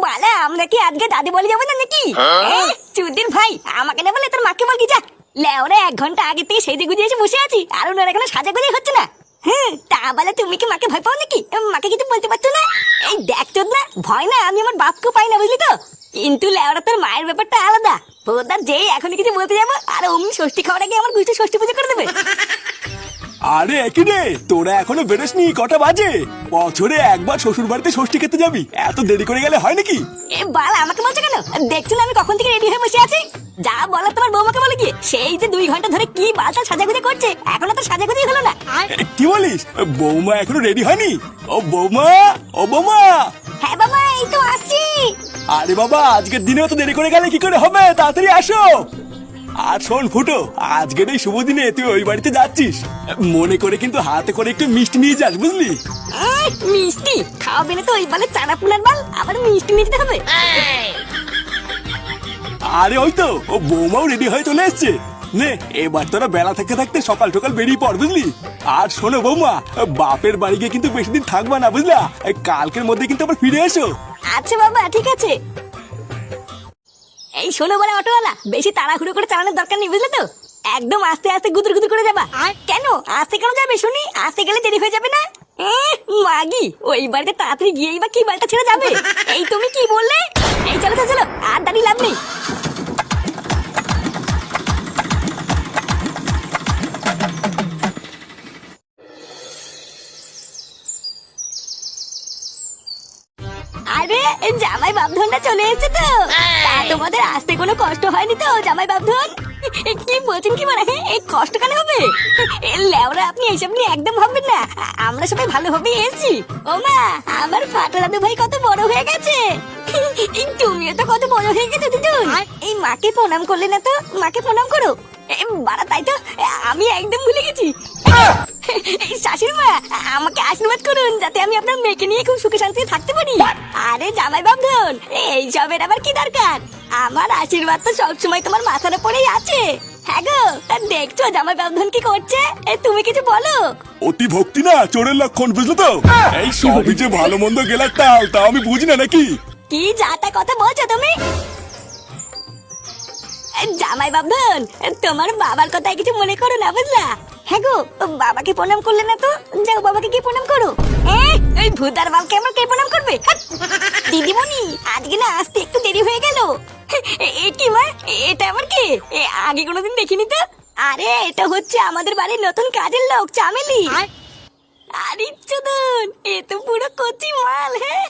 বালা আমরা কি আজকে দাদি বলে যাব না নাকি? এ, ভাই আমাকে না বলে তোর মাকে বল কি যা লেওরা এক ঘণ্টা আগে থেকে সেজে গুজে এসে বসে আছি আর ওনার এখানে সাজা গুজে হচ্ছে না। হ্যাঁ তা বলে তুমি কি মাকে ভয় পাও নাকি? মাকে কিছু বলতে পারছ না? এই দেখ চোদ না ভয় না আমি আমার বাপকে পাই না বুঝলি তো? কিন্তু লেওরা তোর মায়ের ব্যাপারটা আলাদা। বোদার যেই এখনই কিছু বলতে যাব আর অমনি ষষ্ঠী খাওয়ার আগে আমার গুষ্টি ষষ্ঠী পুজো করে দেবে। আরে একই রে। তোরা এখনও বেরোসনি কটা বাজে? বছরে একবার শ্বশুর বাড়িতে ষষ্ঠী খেতে যাবি। এত দেরি করে গেলে হয় নাকি? এ বাল আমাকে বলছো কেন? দেখছ না আমি কখন থেকে রেডি হয়ে বসে আছি। যা বলার তোমার বৌমাকে বলে কি সেই যে দুই ঘণ্টা ধরে কি বালটা সাজাগুজি করছে এখনও তো সাজাগুজি হলো না। কি বলিস? বৌমা এখনও রেডি হয়নি? ও বৌমা ও বৌমা হ্যাঁ বাবা এই তো আসছি। আরে বাবা আজকের দিনেও তো দেরি করে গেলে কি করে হবে? তাড়াতাড়ি আসো। আর শোন ফুটো আজকের এই শুভ দিনে তুই ওই বাড়িতে যাচ্ছিস। মনে করে কিন্তু হাতে করে একটু মিষ্টি নিয়ে যাস বুঝলি? মিষ্টি? খাওয়াবে না তো ওই বালে চানা পুলার বাল আবার মিষ্টি নিতে হবে। আরে ওই তো ও বৌমাও রেডি হয়ে চলে এসছে। নে এবার তোরা বেলা থাকতে থাকতে সকাল সকাল বেরিয়ে পড় বুঝলি? আর শোনো বৌমা বাপের বাড়ি গিয়ে কিন্তু বেশি দিন থাকবা না বুঝলা? কালকের মধ্যে কিন্তু আবার ফিরে এসো। আচ্ছা বাবা ঠিক আছে। এই শোনো বলে অটোওয়ালা বেশি তাড়াহুড়ো করে চালানোর দরকার নেই বুঝলে তো? একদম আস্তে আস্তে গুদুর গুদুর করে যাবা। কেন? আস্তে কেন যাবে শুনি? আস্তে গেলে দেরি হয়ে যাবে না? মাগি ওই বাড়িতে তাড়াতাড়ি গিয়েই বা কি বাড়িটা ছেড়ে যাবে? এই তুমি কি বললে? এই চলো চলো আর দাঁড়িয়ে লাভ নেই। আরে জামাই বাপধনটা চলে এসেছে তো। তা তোমাদের আসতে কোনো কষ্ট হয়নি তো জামাই বাপধন কি বলছেন কি মানে? এই কষ্ট কেন হবে? লেওরা আপনি এইসব নিয়ে একদম ভাববেন না। আমরা সবাই ভালোভাবে এসেছি। ও মা আমার ফাটা দাদু ভাই কত বড় হয়ে গেছে। তুমিও তো কত বড় হয়ে গেছো দিদুন এই মাকে প্রণাম করলে না তো? মাকে প্রণাম করো। এ, বাড়া তাই তো? আমি একদম ভুলে গেছি। শাশুড়ি মা আমাকে আশীর্বাদ করুন যাতে আমি আপনার মেয়েকে নিয়ে খুব সুখে শান্তিতে থাকতে পারি। আরে জামাই বাবধন আবার কি দরকার? আমার আশীর্বাদ তো সবসময় তোমার মাথার উপরেই আছে। হ্যাঁ গো দেখছ জামাই বাবধন কি করছে? এ, তুমি কিছু বলো। অতি ভক্তি না চোরের লক্ষণ বুঝলো তো? এই সবই যে ভালো মন্দ গেলার তাল তা আমি বুঝি না নাকি? কি যাতা কথা বলছো তুমি? জামাই বাবধন তোমার বাবার কথায় কিছু মনে করো না বুঝলা? হ্যাঁ গো বাবাকে প্রণাম করলে না তো? যাও বাবাকে কি প্রণাম করো। এ, ওই ভূতার বালকে আমার কে প্রণাম করবে? দিদিমণি আজকে না আসতে একটু দেরি হয়ে গেল। এ- কি মা এটা আমার কে? এ, আগে কোনোদিন দেখিনি তো? আরে এটা হচ্ছে আমাদের বাড়ির নতুন কাজের লোক চামেলি। আরে চোদন এ তো পুরো কচি মাল হ্যাঁ।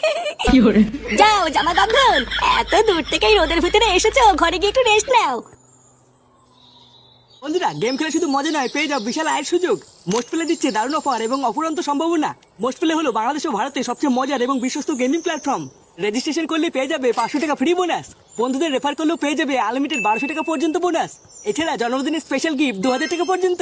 যাও জামা বান্ধন এত দূর থেকে রোদের ভিতরে এসেছ ঘরে গিয়ে একটু রেস্ট নাও। বন্ধুরা গেম খেলে শুধু মজা নয়, পেয়ে যাও বিশাল আয়ের সুযোগ। মোস্ট প্লে দিচ্ছে দারুণ অফার এবং অফুরন্ত সম্ভাবনা। মোস্ট প্লে হলো বাংলাদেশ ও ভারতের সবচেয়ে মজার এবং বিশ্বস্ত গেমিং প্ল্যাটফর্ম রেজিস্ট্রেশন করলে পেয়ে যাবে পাঁচশো টাকা ফ্রি বোনাস বন্ধুদের রেফার করলেও পেয়ে যাবে আনলিমিটেড বারোশো টাকা পর্যন্ত বোনাস এছাড়া জন্মদিনের স্পেশাল গিফট দু হাজার টাকা পর্যন্ত।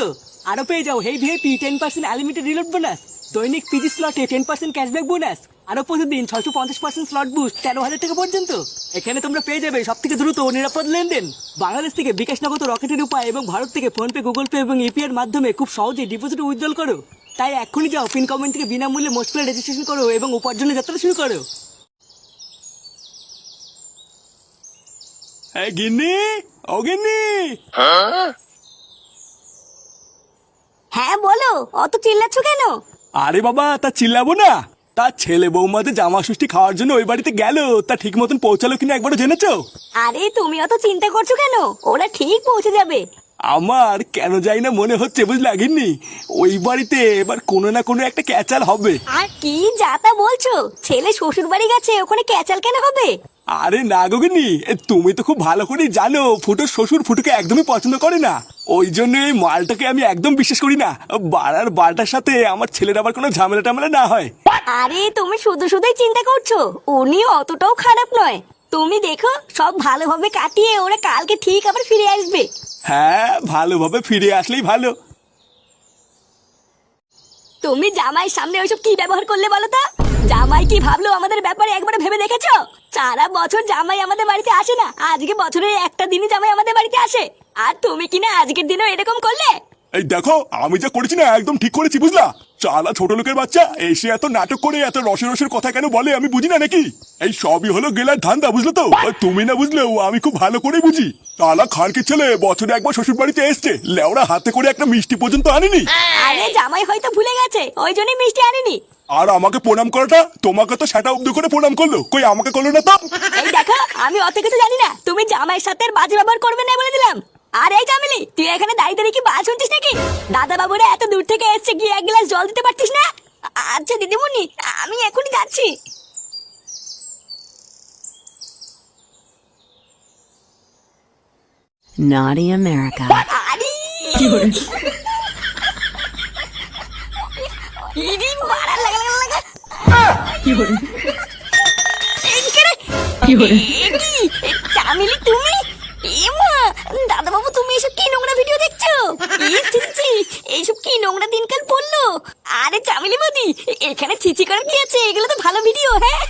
আরও পেয়ে যাও hey VIP ten percent unlimited reload bonus দৈনিক পিজি স্লটে টেন পার্সেন্ট ক্যাশব্যাক বোনাস আরও প্রতিদিন ছয়শো পঞ্চাশ পার্সেন্ট স্লট বুস্ট তেরো হাজার টাকা পর্যন্ত। এখানে তোমরা পেয়ে যাবে সব থেকে দ্রুত নিরাপদ লেনদেন। বাংলাদেশ থেকে বিকাশ নগদ রকেটের উপায় এবং ভারত থেকে ফোনপে গুগল পে এবং ইউপি এর মাধ্যমে খুব সহজেই ডিপোজিট উইথড্রল করো। তাই এক্ষুনি যাও পিন কমেন্ট থেকে বিনামূল্যে মোস্ট রেজিস্ট্রেশন করো এবং উপার্জনের যাত্রা শুরু করো। গিন্নি ও গিন্নি। হ্যাঁ বলো অত চিল্লাচ্ছ কেন? আরে বাবা তা চিল্লাবো না। তার ছেলে বৌমাদের জামা ষষ্ঠী খাওয়ার জন্য ওই বাড়িতে গেল। তা ঠিক মতন পৌঁছালো কিনা একবারও জেনেছো? আরে তুমি অত চিন্তা করছ কেন? ওরা ঠিক পৌঁছে যাবে। আমার কেন যাই না মনে হচ্ছে বুঝলা গিন্নি? ওই বাড়িতে এবার কোনো না কোনো একটা ক্যাচাল হবে। আর কি যাতা বলছো? ছেলে শ্বশুর বাড়ি গেছে ওখানে ক্যাচাল কেন হবে? আরে না গগিনি তুমি তো খুব ভালো করেই জানো ফুটোর শ্বশুর ফুটোকে একদমই পছন্দ করে না। ওই জন্য এই মালটাকে আমি একদম বিশ্বাস করি না। বাড়ার বালটার সাথে আমার ছেলের আবার কোনো ঝামেলা টামেলা না হয়। আরে তুমি শুধু শুধুই চিন্তা করছ? উনি অতটাও খারাপ নয়। তুমি দেখো সব ভালোভাবে কাটিয়ে ওরা কালকে ঠিক আবার ফিরে আসবে। হ্যাঁ ভালোভাবে ফিরে আসলেই ভালো। তুমি জামাইয়ের সামনে ওইসব কি ব্যবহার করলে বলো তো? জামাই কি ভাবলো আমাদের ব্যাপারে একবার ভেবে দেখেছ? সারা বছর জামাই আমাদের বাড়িতে আসে না আজকে বছরের একটা দিনই জামাই আমাদের বাড়িতে আসে। আর তুমি কিনা আজকের দিনও এরকম করলে? এই দেখো আমি যা করেছি না একদম ঠিক করেছি বুঝলা? চালা ছোট লোকের বাচ্চা এসে এত নাটক করে এত রসের রসের কথা কেন বলে আমি বুঝি না নাকি? এই সবই হলো গেলার ধান্দা বুঝলো তো? তুমি না বুঝলেও আমি খুব ভালো করে বুঝি। চালা খানকে ছেলে বছরে একবার শ্বশুর বাড়িতে এসছে লেওরা হাতে করে একটা মিষ্টি পর্যন্ত আনিনি। আরে জামাই হয়তো ভুলে গেছে ওই জন্যই মিষ্টি আনিনি। আর আমাকে প্রণাম করাটা তোমাকে তো সেটা অব্দ করে প্রণাম করল কই আমাকে করল না তো? এই দেখো আমি অত কিছু জানি না তুমি জামাইয়ের সাথে বাজে ব্যবহার করবে না বলে দিলাম। আর এই জামিলি তুই এখানে দাঁড়িয়ে দাঁড়িয়ে কি বাল শুনছিস নাকি? দাদা বাবুরা এত দূর থেকে এসছে গিয়ে এক গ্লাস জল দিতে পারতিস না? আচ্ছা দিদিমণি আমি এখনই যাচ্ছি। Naughty America. চামেলি তুমি? এমা দাদা বাবু তুমি এসব কি নোংরা ভিডিও দেখছ? এইসব কি নোংরা দিনকাল পড়ল? আরে চামেলি বদি এখানে ছিচি করার কি আছে? এগুলো তো ভালো ভিডিও হ্যাঁ?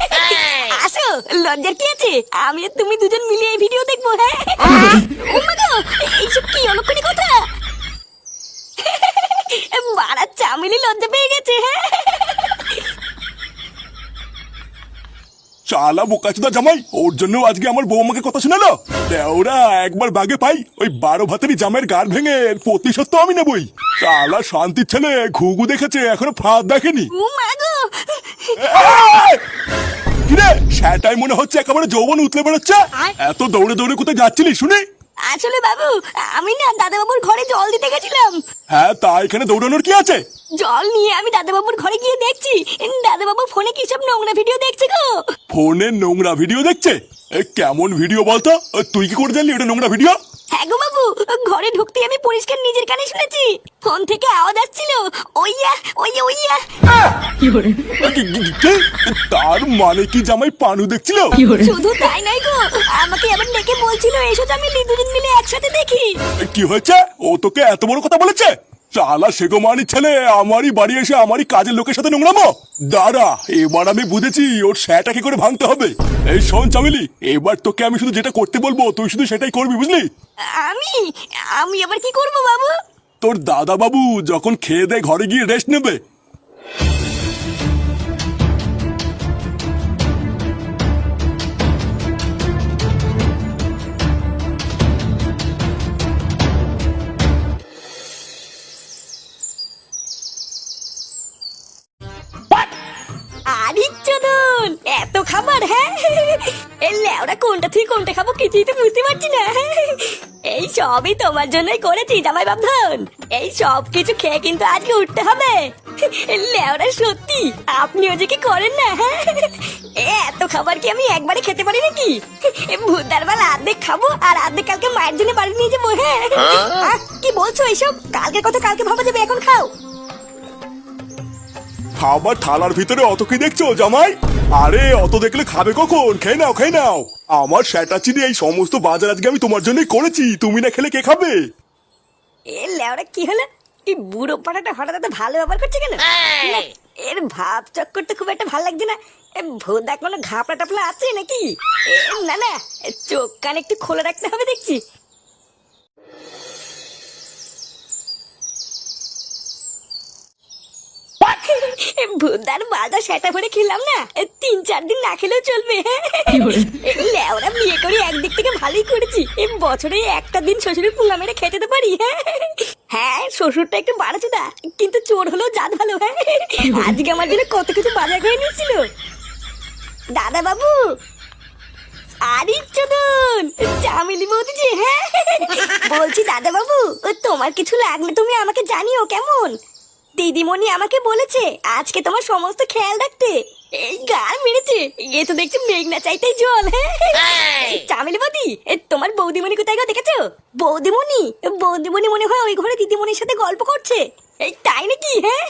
আসো লজ্জার কি আছে? আমি আর তুমি দুজন মিলে এই ভিডিও দেখব হ্যাঁ? এইসব কি অলক্ষণী কথা? মারা চামেলি লজ্জা পেয়ে গেছে হ্যাঁ? চালা বোকাচোদা জামাই ওর জন্য আজকে আমার বৌমাকে কথা শোনালো। ওরা একবার বাগে পাই ওই বারো ভাতেরই জামাইয়ের গার ভেঙে প্রতিশোধ তো আমি নেবই। চালা শান্তির ছেলে ঘুঘু দেখেছে এখনও ফাঁদ দেখেনি! কিরে সেটাই মনে হচ্ছে একেবারে যৌবন উতলে বেরোচ্ছে? এত দৌড়ে দৌড়ে কোথায় যাচ্ছিলি শুনি? আসলে বাবু আমি না দাদা বাবুর ঘরে জল দিতে গেছিলাম। হ্যাঁ তা এখানে দৌড়ানোর কি আছে? জল নিয়ে আমি দাদা বাবুর ঘরে গিয়ে দেখছি। দাদা বাবু ফোনে কি সব নোংরা ভিডিও দেখছে গো? ফোনে নোংরা ভিডিও দেখছে? এ, কেমন ভিডিও বলতো? তুই কি করে জানলি এটা নোংরা ভিডিও? হ্যাঁ গো বাবু ঘরে ঢুকতে আমি পরিষ্কার নিজের কানে শুনেছি। ফোন থেকে আওয়াজ আসছিল। ওইয়া ওইয়া ওইয়া? তার মানে কি জামাই পানু দেখছিল? শুধু তাই নাই গো আমাকে আবার ডেকে বলছিল এসো আমি দুদিন মিলে একসাথে দেখি। কি হয়েছে? ও তোকে এত বড় কথা বলেছে? চালা সেগো মানি ছেলে আমারই বাড়ি এসে আমারই কাজের লোকের সাথে নোংরামো। দাঁড়া এবার আমি বুঝেছি ওর স্যাটা কি করে ভাঙতে হবে। এই শোন চামিলি এবার তোকে আমি শুধু যেটা করতে বলব তুই শুধু সেটাই করবি বুঝলি? আমি? আমি এবার কি করব বাবু? তোর দাদা বাবু যখন খেয়ে দেয় ঘরে গিয়ে রেস্ট নেবে কিছুই তো বুঝতে পারছি না। এই সবই তোমার জন্যই করেছি জামাই বাবধন এই সব কিছু খেয়ে কিন্তু আজকে উঠতে হবে। লেওরা সত্যি? আপনিও যে কি করেন না? হ্যাঁ এ এত খাবার কি আমি একবারে খেতে পারি নাকি? ভূতার বেলা অর্ধেক খাব আর অর্ধেক কালকে মায়ের জন্য বাড়ি নিয়ে যাব হ্যাঁ? আহ, কি বলছো এইসব কালকে কথা কালকে ভাবা যাবে এখন খাও। খাবার থালার ভিতরে অত কি দেখছ জামাই? আরে অত দেখলে খাবে কখন? খেয়ে নাও খেয়ে নাও। আমার স্যাটা চিনি এই সমস্ত বাজার আজকে আমি তোমার জন্যই করেছি। তুমি না খেলে কে খাবে? এ লেওরা কি হলো? এই বুড়ো পাড়াটা হঠাৎ এত ভালো ব্যবহার করছে কেন? না, এর ভাব চক্কর তো খুব একটা ভালো লাগছে না। এ ভোদা কোনো ঘাপড়া টাপলা আছে নাকি? এ, না না চোখ কান একটু খোলা রাখতে হবে দেখছি। ভোদার বাজা সেটা ভরে খেলাম না। তিন চার দিন না খেলেও চলবে লেওরা বিয়ে করে একদিক থেকে ভালোই করেছি। বছরে একটা দিন শ্বশুরের পুঙ্গা মেরে খেতে তো পারি হ্যাঁ? হ্যাঁ শ্বশুরটা একটু বাড়াচ্ছে দা কিন্তু চোর হলো জাত ভালো হ্যাঁ? আজকে আমার জন্য কত কিছু বাজার করে নিয়েছিল। দাদা বাবু আরে চোদন চামিলি বৌদি যে হ্যাঁ? বলছি দাদা বাবু তোমার কিছু লাগলে তুমি আমাকে জানিও কেমন? দিদিমণি আমাকে বলেছে আজকে তোমার সমস্ত খেয়াল রাখতে। এই গান মেরেছে। এ তো দেখছি মেঘনা চাইতে জল হ্যাঁ? চামিলি বৌদি এ, তোমার বৌদিমণি কোথায় গো দেখেছ? বৌদিমণি? বৌদিমণি মনে হয় ওই ঘরে দিদিমণির সাথে গল্প করছে। এই তাই নাকি হ্যাঁ?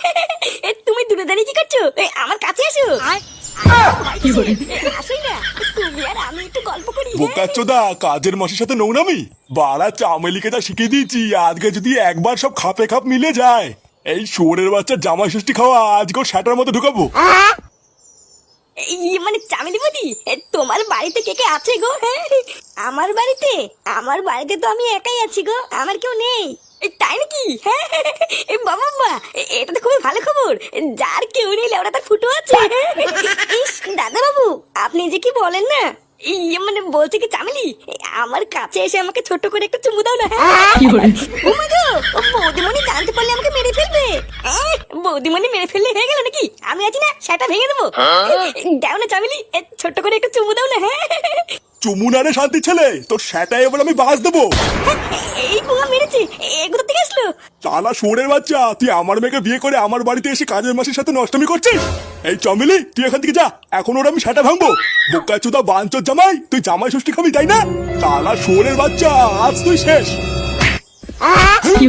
এ, তুমি দূরে দাঁড়িয়ে কি করছ? এ, আমার কাছে আসো আসোই না তুমি আর আমি একটু গল্প করি হ্যাঁ? বোকাচ্চোদা কাজের মাসের সাথে নোংরামি? বাড়া চামেলিকে যা শিখিয়ে দিয়েছি আজকে যদি একবার সব খাপে খাপ মিলে যায়। এই শুয়োরের বাচ্চা জামাই ষষ্ঠী খাওয়া আজকে ওর স্যাটার মধ্যে ঢুকাবো। এই মানে চামেলি বদি তোমার বাড়িতে কে কে আছে গো? আমার বাড়িতে? আমার বাড়িতে তো আমি একাই আছি গো, আমার কেউ নেই। তাই নাকি? বাবা মা এটা তো খুবই ভালো খবর। যার কেউ নেই, লেওড়া তার ফুটো আছে। দাদা বাবু আপনি যে কি বলেন না? ইয়ে মানে বলছে কি চামেলি? আমার কাছে এসে আমাকে ছোট করে একটা চুমু দাও না হ্যাঁ? গো, ও বৌদিমণি জানতে পারলে আমাকে মেরে ফেলবে। বৌদিমণি মেরে ফেললে হয়ে গেল নাকি? আমি আছি না সেটা ভেঙে দেবো। দাও না চামেলি এ, ছোট্ট করে একটা চুমু দাও না হ্যাঁ? চুমুনারে শান্তি ছেলে তোর সেটাই এবার আমি বাস দেবো এই পুঙা মেরেছে এগুলো থেকে আসলো চালা শুয়োরের বাচ্চা তুই আমার মেয়েকে বিয়ে করে আমার বাড়িতে এসে কাজের মাসের সাথে নষ্টমি করছিস এই চমিলি তুই এখান থেকে যা এখন ওর আমি সেটা ভাঙবো বোকা চুদা বাঞ্চর জামাই তুই জামাই ষষ্ঠী খাবি তাই না চালা শুয়োরের বাচ্চা আজ তুই শেষ কি